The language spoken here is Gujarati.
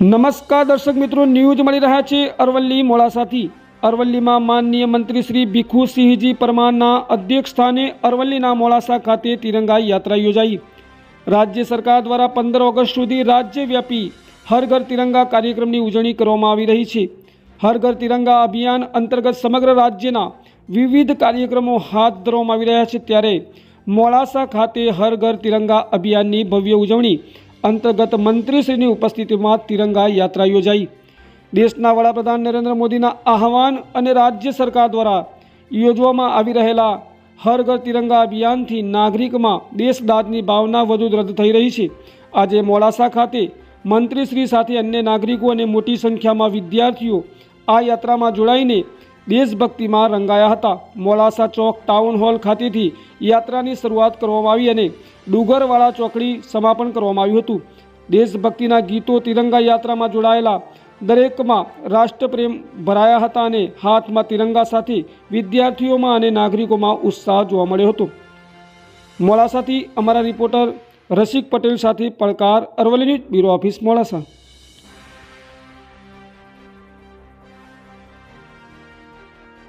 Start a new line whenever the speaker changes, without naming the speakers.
નમસ્કાર દર્શક મિત્રો, ન્યૂઝ મળી રહ્યા છે અરવલ્લી મોડાસાથી. અરવલ્લીમાં માનનીય મંત્રી શ્રી ભીખુસિંહજી પરમારના અધ્યક્ષ સ્થાને અરવલ્લીના મોડાસા ખાતે તિરંગા યાત્રા યોજાઈ. રાજ્ય સરકાર દ્વારા પંદર ઓગસ્ટ સુધી રાજ્યવ્યાપી હર ઘર તિરંગા કાર્યક્રમની ઉજવણી કરવામાં આવી રહી છે. હર ઘર તિરંગા અભિયાન અંતર્ગત સમગ્ર રાજ્યના વિવિધ કાર્યક્રમો હાથ ધરવામાં આવી રહ્યા છે. ત્યારે મોડાસા ખાતે હર ઘર તિરંગા અભિયાનની ભવ્ય ઉજવણી અંતર્ગત મંત્રીશ્રીની ઉપસ્થિતિમાં તિરંગા યાત્રા યોજાઈ. દેશના વડાપ્રધાન નરેન્દ્ર મોદીના આહવાન અને રાજ્ય સરકાર દ્વારા યોજવામાં આવી રહેલા હર ઘર તિરંગા અભિયાનથી નાગરિકમાં દેશદાદની ભાવના વધુ દ્રઢ થઈ રહી છે. આજે મોડાસા ખાતે મંત્રીશ્રી સાથે અન્ય નાગરિકો અને મોટી સંખ્યામાં વિદ્યાર્થીઓ આ યાત્રામાં જોડાઈને દેશભક્તિમાં રંગાયા હતા. મોલાસા ચોક ટાઉન હોલ ખાતેથી યાત્રાની શરૂઆત કરવામાં આવી અને ડુગરવાળા ચોકડી સમાપન કરવામાં આવ્યું હતું. દેશભક્તિના ગીતો તિરંગા યાત્રામાં જોડાયેલા દરેકમાં રાષ્ટ્રપ્રેમ ભરાયા હતા અને હાથમાં તિરંગા સાથે વિદ્યાર્થીઓમાં અને નાગરિકોમાં ઉત્સાહ જોવા મળ્યો હતો. મોડાસાથી અમારા રિપોર્ટર રસિક પટેલ સાથે પડકાર Aravalli news bureau office Modasa.